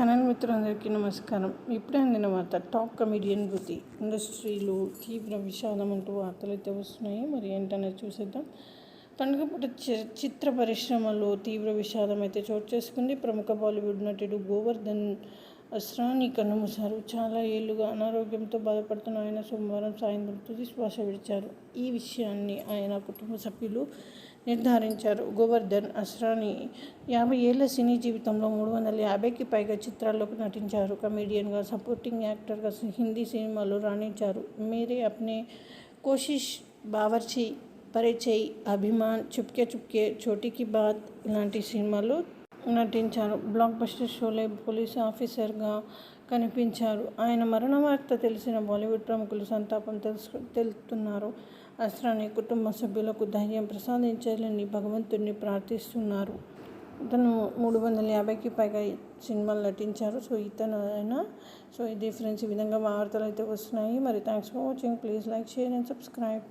Channel మిత్రులందరికీ నమస్కారం. ఇప్పుడే అందిన వార్త. టాప్ కమిడియన్ వృత్తి. ఇండస్ట్రీలో తీవ్ర విషాదం అంటూ వార్తలు అయితే వస్తున్నాయి. మరి ఏంటనేది చూసేద్దాం. పండుగపూట చి- చిత్ర పరిశ్రమలో తీవ్ర విషాదం అయితే చోటు చేసుకుంది. ప్రముఖ బాలీవుడ్ నటుడు గోవర్ధన్ అస్రాని కన్నుమూశారు చాలా ఏళ్ళుగా అనారోగ్యంతో బాధపడుతున్న ఆయన సోమవారం సాయంత్రం తుది శ్వాస విడిచారు. ఈ విషయాన్ని ఆయన కుటుంబ సభ్యులు నిర్ధారించారు. గోవర్ధన్ అస్రాని యాభై ఏళ్ళ సినీ జీవితంలో మూడు వందల యాభైకి పైగా చిత్రాల్లోకి నటించారు. కమెడియన్గా సపోర్టింగ్ యాక్టర్గా హిందీ సినిమాలో రాణించారు. మేరే అప్నే కోషిష్ బావర్చి పరిచయ్ అభిమాన్ చుప్కే చుప్కే చోటికి బాత్ ఇలాంటి సినిమాలు నటించారు. బ్లాక్ బస్టర్ షోలే పోలీస్ ఆఫీసర్గా కనిపించారు. ఆయన మరణ వార్త తెలిసిన బాలీవుడ్ ప్రముఖులు సంతాపం తెలుసు తెలుపుతున్నారు. అస్రాని కుటుంబ సభ్యులకు ధైర్యం ప్రసాదించాలని భగవంతుడిని ప్రార్థిస్తున్నారు. ఇతను మూడు వందల యాభైకి పైగా సినిమాలు నటించారు. సో ఇతను ఆయన. సో ఇది ఫ్రెండ్స్ ఈ విధంగా వార్తలు అయితే వస్తున్నాయి. మరి thanks for watching. Please like share and subscribe.